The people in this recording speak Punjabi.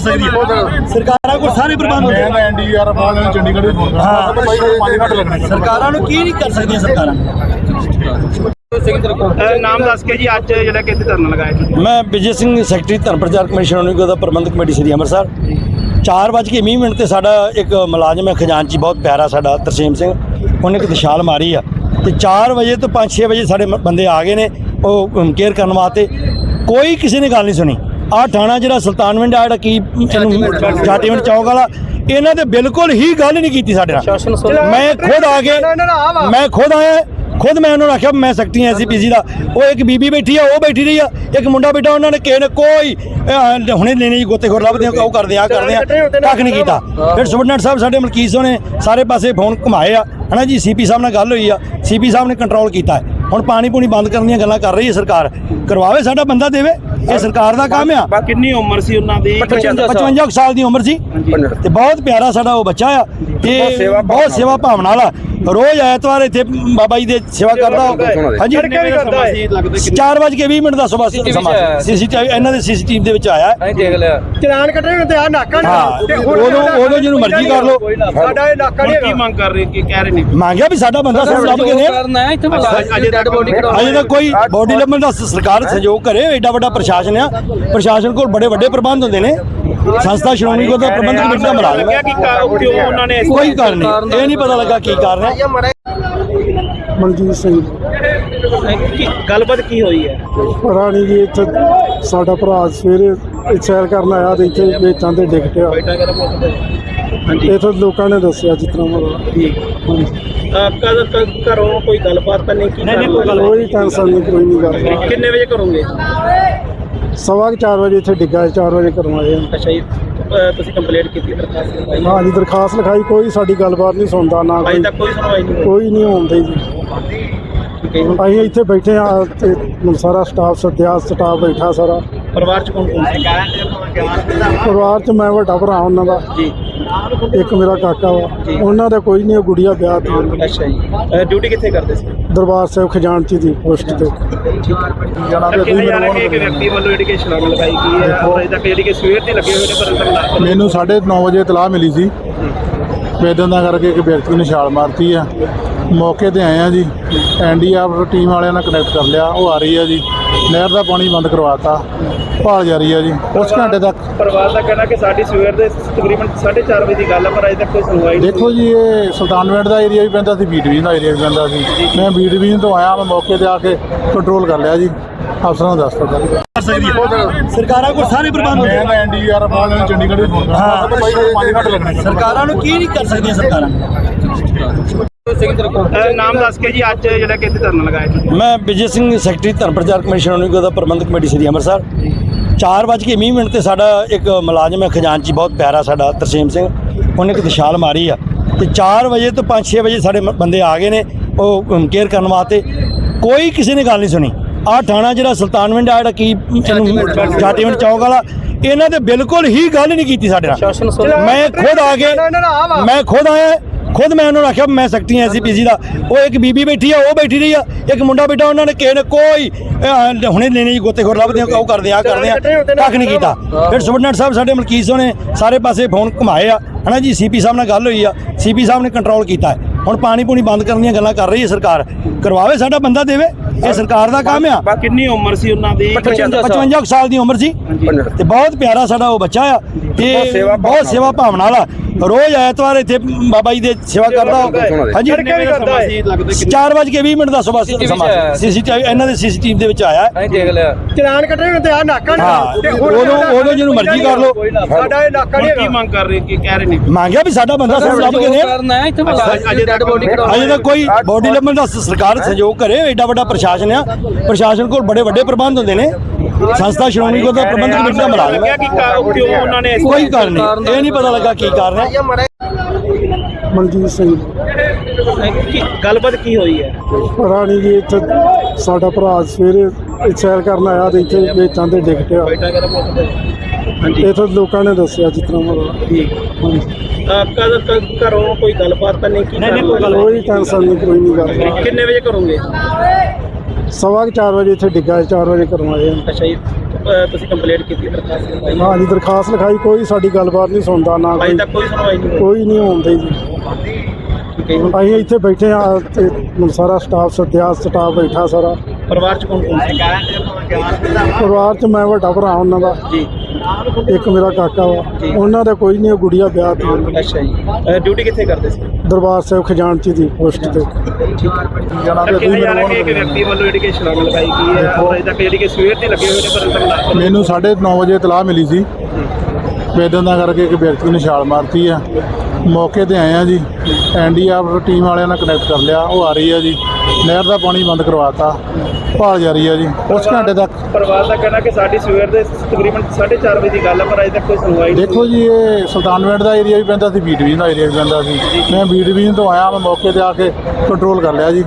ਸਕਦੀ ਹੈ। ਸਰਕਾਰਾਂ ਕੋਲ ਸਾਰੇ ਪ੍ਰਬੰਧ ਹੁੰਦੇ ਮੈਂ ਤਾਂ ਐਨਡੀਆਰ ਵਾਲਿਆਂ ਨੂੰ ਚੰਡੀਗੜ੍ਹ ਵੀ ਫੋਨ ਹਾਂ। ਕਰਦਾ ਭਾਈ ਮੈਨੂੰ 5 ਮਿੰਟ ਲੱਗਣੇ ਸਰਕਾਰਾਂ ਨੂੰ ਕੀ ਨਹੀਂ ਕਰ ਸਕਦੀਆਂ ਸਰਕਾਰਾਂ? ਅਹ ਨਾਮ ਦੱਸ ਕੇ ਜੀ ਅੱਜ ਜਿਹੜਾ ਕਿ ਇੱਥੇ ਧਰਨਾ ਲਗਾਇਆ ਜੀ ਮੈਂ ਵਿਜੇ ਸਿੰਘ ਸੈਕਟਰੀ ਧਰਮ ਪ੍ਰਚਾਰ ਕਮਿਸ਼ਨ ਉਨੀਗੋ ਦਾ ਪ੍ਰਬੰਧਕ ਕਮੇਟੀ ਸ੍ਰੀ ਅੰਮ੍ਰਿਤਸਰ। 4:20 ਮਿੰਟ ਤੇ ਸਾਡਾ ਇੱਕ ਮੁਲਾਜ਼ਮ ਹੈ ਖਜ਼ਾਨਚੀ ਬਹੁਤ ਪਿਆਰਾ ਸਾਡਾ ਤਰਸੇਮ ਸਿੰਘ। ਉਹਨੇ ਇੱਕ ਦਿਸ਼ਾਲ ਮਾਰੀ ਆ। ਤੇ 4 ਵਜੇ ਤੋਂ 5-6 ਵਜੇ ਸਾਡੇ ਬੰਦੇ ਆ ਗਏ ਨੇ ਉਹ ਕੇਅਰ ਕਰਨ ਵਾਸਤੇ। ਕੋਈ ਕਿਸੇ ਨੇ ਗੱਲ ਨਹੀਂ ਸੁਣੀ। ਆਹ ਥਾਣਾ ਜਿਹੜਾ ਸੁਲਤਾਨਵਿੰਡ ਆ ਜਿਹੜਾ ਕੀ ਇਹਨੂੰ ਜਾਟੀਵਿੰਡ ਚੌਕ ਵਾਲਾ ਇਹਨਾਂ ਦੇ ਬਿਲਕੁਲ ਹੀ ਗੱਲ ਨਹੀਂ ਕੀਤੀ ਸਾਡੇ ਨਾਲ। ਮੈਂ ਖੁਦ ਆ ਕੇ ਮੈਂ ਖੁਦ ਆਇਆ ਖੁਦ ਮੈਂ ਉਹਨਾਂ ਨੂੰ ਆਖਿਆ ਮੈਂ ਸਕਤੀ ਐ ਐਸਪੀਸੀ ਦਾ। ਉਹ ਇੱਕ ਬੀਬੀ ਬੈਠੀ ਆ ਉਹ ਬੈਠੀ ਰਹੀ ਆ। ਇੱਕ ਮੁੰਡਾ ਬੈਠਾ ਉਹਨਾਂ ਨੇ ਕਿਸੇ ਨੇ ਕੋਈ ਹੁਣੇ ਲੈਣੇ ਜੀ ਗੋਤੇ ਖੋਰ ਲੱਭਦੇ ਆ ਉਹ ਕਰਦੇ ਆ ਕਰਦੇ ਆ ਕੱਖ ਨਹੀਂ ਕੀਤਾ। ਫਿਰ ਸੁਬਨਟ ਸਾਹਿਬ ਸਾਡੇ ਮਲਕੀਤ ਸਿੰਘ ਨੇ ਸਾਰੇ ਪਾਸੇ ਫੋਨ ਘੁਮਾਏ ਆ। ਹਨਾ ਜੀ ਸੀਪੀ ਸਾਹਿਬ ਨਾਲ ਗੱਲ ਹੋਈ ਆ। ਸੀਪੀ ਸਾਹਿਬ ਨੇ ਕੰਟਰੋਲ ਕੀਤਾ ਹੈ। ਹੁਣ ਪਾਣੀ ਪੂਣੀ ਬੰਦ ਕਰਨ ਦੀਆਂ ਗੱਲਾਂ ਕਰ ਰਹੀ ਹੈ ਸਰਕਾਰ। ਕਰਵਾਵੇ ਸਾਡਾ ਬੰਦਾ ਦੇਵੇ। ਇਹ ਸਰਕਾਰ ਦਾ ਕੰਮ ਆ। ਕਿੰਨੀ ਉਮਰ ਸੀ ਉਹਨਾਂ ਦੀ? 55 ਕੁ ਸਾਲ ਦੀ ਉਮਰ ਸੀ। ਤੇ ਬਹੁਤ ਪਿਆਰਾ ਸਾਡਾ ਉਹ ਬੱਚਾ ਆ। ਤੇ ਬਹੁਤ ਸੇਵਾ ਭਾਵਨਾ ਵਾਲਾ ਰੋਜ਼ ਐਤਵਾਰ ਇੱਥੇ ਬਾਬਾ ਜੀ ਦੇ ਸੇਵਾ ਕਰਦਾ। ਹਾਂਜੀ। ਕਿੰਨੇ ਵਜੇ ਸਮਾਂ ਸੀ? ਲੱਗਦਾ ਕਿ 4 ਵਜੇ ਕੇ 20 ਮਿੰਟ ਦਾ ਸਮਾਂ ਸਮਾਂ ਸੀਸੀਟੀਵੀ ਇਹਨਾਂ ਦੇ ਸੀਸੀਟੀਵੀ ਦੇ ਵਿੱਚ ਆਇਆ। ਹੈ। ਅਸੀਂ ਦੇਖ ਲਿਆ। ਚਲਾਨ ਕੱਢਣੇ ਹੁੰਦੇ ਆ ਨਾਕਾ ਹਾਂ ਉਦੋਂ ਉਦੋਂ ਜਿਹਨੂੰ ਮਰਜ਼ੀ ਕਰ ਲਓ। ਸਾਡਾ ਇਹ ਨਾਕਾ ਨਹੀਂ ਕੀ ਮੰਗ ਕਰ ਰਹੇ ਕਿ ਕਹਿ ਰਹੇ ਨੇ? ਮੰਗਿਆ ਵੀ ਸਾਡਾ ਬੰਦਾ ਸਾਨੂੰ ਲੱਭ ਕੇ ਦੇ ਕਰਨਾ ਹੈ ਇੱਥੇ ਅਜੇ ਤੱਕ ਬੋਡੀ ਅਜੇ ਤੱਕ ਕੋਈ ਬੋਡੀ ਲੱਭਣ ਦਾ ਸਰਕਾਰ ਸਹਿਯੋਗ ਕਰੇ ਐਡਾ ਵੱਡਾ ਪ੍ਰਸ਼ਾਸਨ ਆ। ਪ੍ਰਸ਼ਾਸਨ ਕੋਲ ਬੜੇ ਵੱਡੇ ਪ੍ਰਬੰਧ ਹੁੰਦੇ ਨੇ। ਸੰਸਥਾ ਸ਼੍ਰੋਮਣੀ ਗੁਰਦੁਆਰਾ ਦਾ ਪ੍ਰਬੰਧਕ ਕਮੇਟੀ ਦਾ ਹੈ ਨੇ ਇਸ ਕੋਈ ਕਾਰਨ ਨਹੀਂ। ਇਹ ਨਹੀਂ ਪਤਾ ਲੱਗਾ ਕੀ ਕਾਰਨ ਹੈ। ਮਨਜੀਤ ਸਿੰਘ। ਕੀ- ਗੱਲਬਾਤ ਕੀ ਹੋਈ ਹੈ? ਰਾਣੀ ਜੀ ਇੱਥੇ ਸਾਡਾ ਭਰਾ ਸਵੇਰੇ ਸੈਰ ਕਰਨ ਆਇਆ ਤੇ ਇੱਥੇ ਵੇਚਾਂ ਤੇ ਡਿੱਗ ਪਿਆ। ਹਾਂਜੀ। ਇੱਥੇ ਲੋਕਾਂ ਨੇ ਦੱਸਿਆ ਜਿਸ ਤਰ੍ਹਾਂ ਮਤਲਬ। ਠੀਕ। ਕਦ ਤੱਕ ਘਰੋਂ ਕੋਈ ਗੱਲਬਾਤ ਤਾਂ ਨਹੀਂ ਕੀ ਕੋਈ ਟੈਨਸ਼ਨ ਨਹੀਂ ਕੋਈ ਨਹੀਂ ਕਰਦਾ ਕਿੰਨੇ ਵਜੇ ਕਰੋਗੇ ਸਵਾ ਕੁ ਚਾਰ ਵਜੇ ਇੱਥੇ ਡਿੱਗਾ 4 ਵਜੇ ਕਰਵਾਏ ਅੱਛਾ ਜੀ। ਤੁਸੀਂ ਕੰਪਲੇਂਟ ਕੀਤੀ ਦਰਖਾਸਤ ਲਗਾਈ ਹਾਂ ਜੀ ਦਰਖਾਸਤ ਲਿਖਾਈ ਕੋਈ ਸਾਡੀ ਗੱਲਬਾਤ ਨਹੀਂ ਸੁਣਦਾ ਨਾ ਅਜੇ ਕੋਈ ਤੱਕ ਕੋਈ ਸੁਣਵਾਈ ਨਹੀਂ ਹੋਈ। ਕੋਈ ਨਹੀਂ ਆਉਂਦੇ ਜੀ। ਠੀਕ ਹੈ ਜੀ। ਅਸੀਂ ਇੱਥੇ ਬੈਠੇ ਆ ਤੇ ਹੁਣ ਸਾਰਾ ਸਟਾਫ ਸੱਦਿਆ ਸਟਾਫ ਬੈਠਾ ਸਾਰਾ। ਪਰਿਵਾਰ ਚ ਕੌਣ ਕੌਣ ਸੀ? ਪਰਿਵਾਰ 'ਚ ਮੈਂ ਵੱਡਾ ਭਰਾ ਉਹਨਾਂ ਦਾ। ਜੀ। ਇੱਕ ਮੇਰਾ ਕਾਕਾ ਵਾ। ਉਹਨਾਂ ਦਾ ਕੋਈ ਨਹੀਂ ਉਹ ਗੁੜੀਆ ਵਿਆਹ ਤੇ ਅੱਛਾ ਜੀ। ਡਿਊਟੀ ਕਿੱਥੇ ਕਰਦੇ ਸੀ? ਦਰਬਾਰ ਸਾਹਿਬ ਖਜ਼ਾਨਚੀ ਦੀ ਪੋਸਟ ਤੇ। ਜਾਣਾ ਤੇ ਕਿਹਾ ਜਾ ਰਿਹਾ ਕਿ ਇੱਕ ਵਿਅਕਤੀ ਵੱਲੋਂ ਜਿਹੜੀ ਕਿ ਛਲਾਂਗ ਲਗਾਈ ਗਈ ਹੈ ਔਰ ਅਜੇ ਤੱਕ ਜਿਹੜੀ ਕਿ ਸਵੇਰ ਦੇ ਲੱਗੇ ਹੋਏ ਨੇ ਪਰ ਅੰਦਰ ਲਾ ਮੈਨੂੰ 9:30 ਵਜੇ ਇਤਲਾਹ ਮਿਲੀ ਸੀ। ਵੇਦਨ ਦਾ ਕਰਕੇ ਇੱਕ ਵਿਅਕਤੀ ਨੇ ਛਾਲ ਮਾਰਤੀ ਆ। ਮੌਕੇ ਤੇ ਆਏ ਆ ਜੀ। ਐਨਡੀਆਰ ਟੀਮ ਵਾਲਿਆਂ ਨਾਲ ਕਨੈਕਟ ਕਰ ਲਿਆ। ਉਹ ਆ ਰਹੀ ਆ ਜੀ। ਨਹਿਰ ਦਾ ਪਾਣੀ ਬੰਦ ਕਰਵਾਤਾ। ਭਾਲ ਜਾਰੀ ਆ ਜੀ। ਉਸ ਘੰਟੇ ਤੱਕ ਪਰਿਵਾਰ ਦਾ ਕਹਿਣਾ ਕਿ ਸਾਡੀ ਸਵੇਰ ਦੇ ਤਕਰੀਬਨ 4:30 ਵਜੇ ਦੀ ਗੱਲ ਹੈ ਪਰ ਅਜੇ ਤੱਕ ਕੋਈ ਸੁਣਵਾਈ ਨਹੀਂ ਦੇਖੋ ਜੀ ਇਹ ਸੁਲਤਾਨਵਿੰਡ ਦਾ ਏਰੀਆ ਵੀ ਪੈਂਦਾ ਸੀ ਬੀ ਡਿਵੀਜ਼ਨ ਦਾ ਏਰੀਆ ਵੀ ਪੈਂਦਾ ਸੀ। ਮੈਂ ਬੀ ਡਿਵੀਜ਼ਨ ਤੋਂ ਆਇਆ ਮੈਂ ਮੌਕੇ ਤੇ ਆ ਕੇ ਕੰਟਰੋਲ ਕਰ ਲਿਆ ਜੀ। ਅਫਸਰਾਂ ਨੂੰ ਦੱਸ ਦਿੱਤਾ ਜੀ। ਸਕਦੀ ਹੈ ਸਰਕਾਰਾਂ ਕੋਲ ਸਾਰੇ ਪ੍ਰਬੰਧ ਹੁੰਦੇ ਮੈਂ ਐਨਡੀਆਰ ਵਾਲਿਆਂ ਨੂੰ ਚੰਡੀਗੜ੍ਹ ਵੀ ਫੋਨ ਕਰਦਾ ਹਾਂ। ਭਾਈ ਮੈਨੂੰ 5 ਮਿੰਟ ਲੱਗਣੇ ਸਰਕਾਰਾਂ ਨੂੰ ਕੀ ਨਹੀਂ ਕਰ ਸਕਦੀਆਂ ਸਰਕਾਰਾਂ? ਨਾਮ ਦੱਸ ਕੇ ਜੀ ਅੱਜ ਜਿਹੜਾ ਕਿ ਇੱਥੇ ਧਰਨਾ ਲਗਾਇਆ ਜੀ ਮੈਂ ਵਿਜੇ ਸਿੰਘ ਸੈਕਟਰੀ ਧਰਮ ਪ੍ਰਚਾਰ ਕਮਿਸ਼ਨ ਉਨੀਗੋ ਦਾ ਪ੍ਰਬੰਧਕ ਕਮੇਟੀ ਸ੍ਰੀ ਅੰਮ੍ਰਿਤਸਰ। 4:20 ਮਿੰਟ ਤੇ ਸਾਡਾ ਇੱਕ ਮੁਲਾਜ਼ਮ ਹੈ ਖਜ਼ਾਨਚੀ ਬਹੁਤ ਪਿਆਰਾ ਸਾਡਾ ਤਰਸੇਮ ਸਿੰਘ। ਉਹਨੇ ਇੱਕ ਦਿਸ਼ਾਲ ਮਾਰੀ ਆ। ਤੇ 4 ਵਜੇ ਤੋਂ 5-6 ਵਜੇ ਸਾਡੇ ਬੰਦੇ ਆ ਗਏ ਨੇ ਉਹ ਕੇਅਰ ਕਰਨ ਵਾਸਤੇ। ਕੋਈ ਕਿਸੇ ਨੇ ਗੱਲ ਨਹੀਂ ਸੁਣੀ। ਆਹ ਥਾਣਾ ਜਿਹੜਾ ਸੁਲਤਾਨਵਿੰਡ ਆ ਜਿਹੜਾ ਕੀ ਜਾਟੀਵਿੰਡ ਚੌਕ ਵਾਲਾ ਇਹਨਾਂ ਦੇ ਬਿਲਕੁਲ ਹੀ ਗੱਲ ਨਹੀਂ ਕੀਤੀ ਸਾਡੇ ਨਾਲ। ਮੈਂ ਖੁਦ ਆ ਕੇ ਮੈਂ ਖੁਦ ਆਇਆ ਖੁਦ ਮੈਂ ਉਹਨਾਂ ਨੂੰ ਆਖਿਆ ਮੈਂ ਸਕਤੀ ਐ ਐਸਪੀਸੀ ਦਾ। ਉਹ ਇੱਕ ਬੀਬੀ ਬੈਠੀ ਆ ਉਹ ਬੈਠੀ ਰਹੀ ਆ। ਇੱਕ ਮੁੰਡਾ ਬੈਠਾ ਉਹਨਾਂ ਨੇ ਕਿਸੇ ਨੇ ਕੋਈ ਅਹ, ਹੁਣੇ ਲੈਣੇ ਜੀ ਗੋਤੇ ਖੋਰ ਲੱਭਦੇ ਆ ਉਹ ਕਰਦੇ ਆ ਕਰਦੇ ਆ। ਕੱਖ ਨਹੀਂ ਕੀਤਾ। ਫਿਰ ਸੁਬਨਟ ਸਾਹਿਬ ਸਾਡੇ ਮਲਕੀਤ ਸਿੰਘ ਨੇ ਸਾਰੇ ਪਾਸੇ ਫੋਨ ਘੁਮਾਏ ਆ। ਹਨਾ ਜੀ ਸੀਪੀ ਸਾਹਿਬ ਨਾਲ ਗੱਲ ਹੋਈ ਆ। ਸੀਪੀ ਸਾਹਿਬ ਨੇ ਕੰਟਰੋਲ ਕੀਤਾ। ਹੈ ਹੁਣ ਪਾਣੀ ਪੂਣੀ ਬੰਦ ਕਰਨ ਦੀਆਂ ਗੱਲਾਂ ਕਰ ਰਹੀ ਹੈ ਸਰਕਾਰ। ਕਰਵਾਵੇ ਸਾਡਾ ਬੰਦਾ ਦੇਵੇ। ਇਹ ਸਰਕਾਰ ਦਾ ਕੰਮ ਆ। ਕਿੰਨੀ ਉਮਰ ਸੀ ਉਹਨਾਂ ਦੀ? 55 ਕੁ ਸਾਲ ਦੀ ਉਮਰ ਸੀ। ਤੇ ਬਹੁਤ ਪਿਆਰਾ ਸਾਡਾ ਉਹ ਬੱਚਾ ਆ। ਤੇ ਬਹੁਤ ਸੇਵਾ ਭਾਵਨਾ ਵਾਲਾ ਰੋਜ਼ ਐਤਵਾਰ ਇੱਥੇ ਬਾਬਾ ਜੀ ਦੇ ਸੇਵਾ ਕਰਦਾ। ਹਾਂਜੀ। ਕਿੰਨੇ ਵਜੇ ਸਮਾਂ ਸੀ ਲੱਗਦਾ ਕਿ 4:20 ਮਿੰਟ ਦਾ ਸਮਾਂ ਸਮਾਂ ਸੀਸੀਟੀਵੀ ਇਹਨਾਂ ਦੇ ਸੀਸੀਟੀਵੀ ਦੇ ਵਿੱਚ ਆਇਆ। ਹੈ। ਦੇਖ ਲਿਆ। ਚਲਾਨ ਕੱਢਣੇ ਹੁੰਦੇ ਆ ਨਾਕਾ ਨਹੀਂ ਉਦੋਂ ਉਦੋਂ ਜਿਹਨੂੰ ਮਰਜ਼ੀ ਕਰ ਲਓ। ਸਾਡਾ ਇਹ ਨਾਕਾ ਨਹੀਂ ਕੀ ਮੰਗ ਕਰ ਰਹੇ ਕਿ ਕਹਿ ਰਹੇ ਨੇ? ਮੰਗਿਆ ਵੀ ਸਾਡਾ ਬੰਦਾ ਸਾਨੂੰ ਲੱਭ ਕੇ ਦੇ ਕਰਨਾ ਹੈ ਇੱਥੇ ਅਜੇ ਡੈਡ ਤੱਕ ਕੋਈ ਬੋਡੀ ਲੱਭਣ ਦਾ ਸਰਕਾਰ ਸਹਿਯੋਗ ਕਰੇ ਐਡਾ ਵੱਡਾ ਪ੍ਰਸ਼ਾਸਨ ਆ। ਪ੍ਰਸ਼ਾਸਨ ਕੋਲ ਬੜੇ ਵੱਡੇ ਪ੍ਰਬੰਧ ਹੁੰਦੇ ਨੇ। ਸੰਸਥਾ ਸ਼੍ਰੋਮਣੀ ਗੁਰਦੁਆਰਾ ਪ੍ਰਬੰਧਕ ਕਮੇਟੀ ਦਾ ਮੁਲਾਜ਼ਮ ਲੱਗਿਆ ਹੈ ਕਿ ਕਾ- ਕਿਉਂ ਉਹਨਾਂ ਨੇ ਕੋਈ ਕਾਰਨ ਨਹੀਂ। ਇਹ ਨਹੀਂ ਪਤਾ ਲੱਗਾ ਕੀ ਕਾਰਨ ਹੈ। ਮਨਜੀਤ ਸਿੰਘ। ਕੀ- ਗੱਲਬਾਤ ਕੀ ਹੋਈ ਹੈ? ਰਾਣੀ ਜੀ ਇੱਥੇ ਸਾਡਾ ਭਰਾ ਸਵੇਰੇ ਸੈਰ ਕਰਨ ਆਇਆ ਤੇ ਇੱਥੇ ਵੇਚਾਂ ਤੇ ਡਿੱਗ ਪਿਆ। ਇੱਥੇ ਲੋਕਾਂ ਨੇ ਦੱਸਿਆ ਤਰ੍ਹਾਂ ਮਤਲਬ। ਠੀਕ ਕਦ ਤੱਕ ਘਰੋਂ ਕੋਈ ਗੱਲਬਾਤ ਤਾਂ ਨਹੀਂ ਕੀਤੀ ਕੋਈ ਟੈਨਸ਼ਨ ਨਹੀਂ ਕੋਈ ਨਹੀਂ ਕਰਦਾ। ਕਿੰਨੇ ਵਜੇ ਕਰੋਗੇ? ਸਵਾ ਕੁ ਚਾਰ ਵਜੇ ਇੱਥੇ ਡਿੱਗਾ 4 ਵਜੇ ਕਰਵਾਏ ਆ ਅੱਛਾ ਜੀ। ਅਹ, ਤੁਸੀਂ ਕੰਪਲੇਂਟ ਕੀਤੀ ਦਰਖਾਸਤ ਹਾਂ ਜੀ ਦਰਖਾਸਤ ਲਿਖਾਈ ਕੋਈ ਸਾਡੀ ਗੱਲਬਾਤ ਨਹੀਂ ਸੁਣਦਾ ਨਾ ਅਜੇ ਕੋਈ ਤੱਕ ਕੋਈ ਸੁਣਵਾਈ ਨਹੀਂ ਹੋਈ। ਕੋਈ ਨਹੀਂ ਆਉਂਦੇ ਜੀ। ਠੀਕ ਹੈ ਜੀ। ਅਸੀਂ ਇੱਥੇ ਬੈਠੇ ਆ ਤੇ ਹੁਣ ਸਾਰਾ ਸਟਾਫ ਸੱਦਿਆ ਸਟਾਫ ਬੈਠਾ ਸਾਰਾ। ਪਰਿਵਾਰ ਚ ਕੌਣ ਕੌਣ ਸੀ? ਪਰਿਵਾਰ 'ਚ ਮੈਂ ਵੱਡਾ ਭਰਾ ਉਹਨਾਂ ਦਾ। ਜੀ। ਇੱਕ ਮੇਰਾ ਕਾਕਾ ਵਾ। ਉਹਨਾਂ ਦਾ ਕੋਈ ਨਹੀਂ ਉਹ ਗੁੜੀਆ ਵਿਆਹ ਤੇ। ਅੱਛਾ ਜੀ। ਡਿਊਟੀ ਕਿੱਥੇ ਕਰਦੇ ਸੀ? ਦਰਬਾਰ ਸਾਹਿਬ ਖਜ਼ਾਨਚੀ ਦੀ ਪੋਸਟ ਤੇ। ਜਾਣਾ ਤੇ ਕਿਹਾ ਅਸੀਂ ਜਾ ਰਿਹਾ ਕਿ ਇੱਕ ਵਿਅਕਤੀ ਵੱਲੋਂ ਜਿਹੜੀ ਕਿ ਛਲਾਂਗ ਲਗਾਈ ਗਈ ਹੈ ਔਰ ਅਜੇ ਤੱਕ ਜਿਹੜੀ ਕਿ ਸਵੇਰ ਦੇ ਲੱਗੇ ਹੋਏ ਨੇ ਪਰ ਅੰਤਰ ਲਾ ਮੈਨੂੰ 9:30 ਵਜੇ ਇਤਲਾਹ ਮਿਲੀ ਸੀ। ਵੇਦਨ ਦਾ ਕਰਕੇ ਇੱਕ ਵਿਅਕਤੀ ਨੇ ਛਾਲ ਮਾਰਤੀ ਆ। ਮੌਕੇ ਤੇ ਆਏ ਆ ਜੀ। ਐਨਡੀਆਰ ਟੀਮ ਵਾਲਿਆਂ ਨਾਲ ਕਨੈਕਟ ਕਰ ਲਿਆ। ਉਹ ਆ ਰਹੀ ਆ ਜੀ। ਨਹਿਰ ਦਾ ਪਾਣੀ ਬੰਦ ਕਰਵਾਤਾ। ਭਾਲ ਜਾਰੀ ਆ ਜੀ। ਉਸ ਘੰਟੇ ਤੱਕ ਪਰਿਵਾਰ ਦਾ ਕਹਿਣਾ ਕਿ ਸਾਡੀ ਸਵੇਰ ਦੇ ਤਕਰੀਬਨ 4:30 ਵਜੇ ਦੀ ਗੱਲ ਹੈ ਪਰ ਅਜੇ ਤੱਕ ਕੋਈ ਸੁਣਵਾਈ ਨਹੀਂ ਦੇਖੋ ਜੀ ਇਹ ਸੁਲਤਾਨਵਿੰਡ ਦਾ ਏਰੀਆ ਵੀ ਪੈਂਦਾ ਸੀ ਬੀ ਡਿਵੀਜ਼ਨ ਦਾ ਏਰੀਆ ਵੀ ਪੈਂਦਾ ਸੀ। ਮੈਂ ਬੀ ਡਿਵੀਜ਼ਨ ਤੋਂ ਆਇਆ ਮੈਂ ਮੌਕੇ ਤੇ ਆ ਕੇ ਕੰਟਰੋਲ ਕਰ ਲਿਆ ਜੀ।